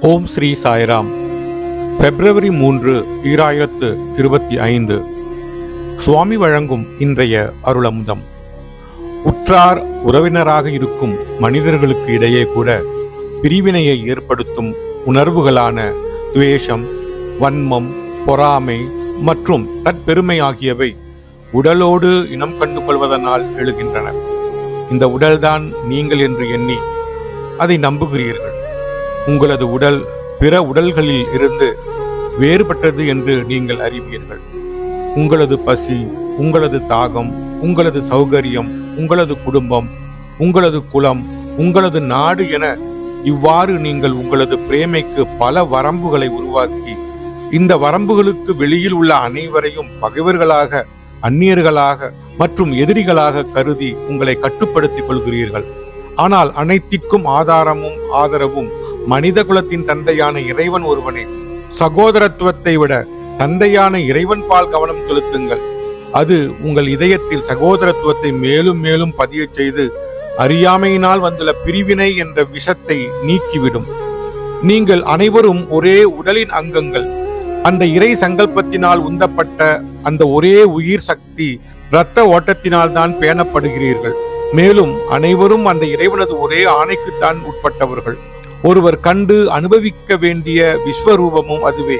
ஓம் ஸ்ரீ சாய்ராம். பிப்ரவரி மூன்று ஈராயிரத்து இருபத்தி ஐந்து. சுவாமி வழங்கும் இன்றைய அருளமுதம். உற்றார் உறவினராக இருக்கும் மனிதர்களுக்கு இடையே கூட பிரிவினையை ஏற்படுத்தும் உணர்வுகளான துவேஷம் வன்மம் பொறாமை மற்றும் தற்பெருமை ஆகியவை உடலோடு இனம் கண்டு கொள்வதனால் எழுகின்றன. இந்த உடல்தான் நீங்கள் என்று எண்ணி அதை நம்புகிறீர்கள். உங்களது உடல் பிற உடல்களில் இருந்து வேறுபட்டது என்று நீங்கள் அறிவீர்கள். உங்களது பசி உங்களது தாகம் உங்களது சௌகரியம் உங்களது குடும்பம் உங்களது குலம் உங்களது நாடு என இவ்வாறு நீங்கள் உங்களது பிரேமைக்கு பல வரம்புகளை உருவாக்கி இந்த வரம்புகளுக்கு வெளியில் உள்ள அனைவரையும் பகைவர்களாக அந்நியர்களாக மற்றும் எதிரிகளாக கருதி உங்களை கட்டுப்படுத்திக் கொள்கிறீர்கள். ஆனால் அனைத்திற்கும் ஆதாரமும் ஆதரவும் மனித குலத்தின் தந்தையான இறைவன் ஒருவனே. சகோதரத்துவத்தை விட தந்தையான இறைவன் பால் கவனம் செலுத்துங்கள். அது உங்கள் இதயத்தில் சகோதரத்துவத்தை மேலும் மேலும் பதியச் செய்து அறியாமையினால் வந்துள்ள பிரிவினை என்ற விஷத்தை நீக்கிவிடும். நீங்கள் அனைவரும் ஒரே உடலின் அங்கங்கள். அந்த இறை சங்கல்பத்தினால் உந்தப்பட்ட அந்த ஒரே உயிர் சக்தி இரத்த ஓட்டத்தினால் தான் பேணப்படுகிறீர்கள். மேலும் அனைவரும் அந்த இறைவனது ஒரே ஆணைக்குத்தான் உட்பட்டவர்கள். ஒருவர் கண்டு அனுபவிக்க வேண்டிய விஸ்வரூபமும் அதுவே.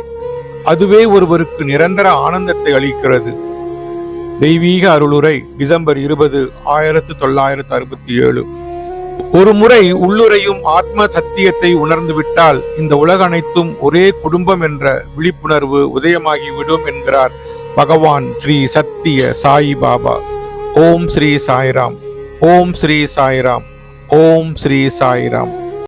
அதுவே ஒருவருக்கு நிரந்தர ஆனந்தத்தை அளிக்கிறது. தெய்வீக அருளுரை டிசம்பர் இருபது ஆயிரத்து தொள்ளாயிரத்து அறுபத்தி ஏழு. ஒரு முறை உள்ளுரையும் ஆத்ம சத்தியத்தை உணர்ந்துவிட்டால் இந்த உலக அனைத்தும் ஒரே குடும்பம் என்ற விழிப்புணர்வு உதயமாகிவிடும் என்கிறார் பகவான் ஸ்ரீ சத்திய சாயி பாபா ஓம் ஸ்ரீ சாய்ராம். ஓம் ஸ்ரீ சாய்ராம் ஓம் ஸ்ரீ சாய்ராம்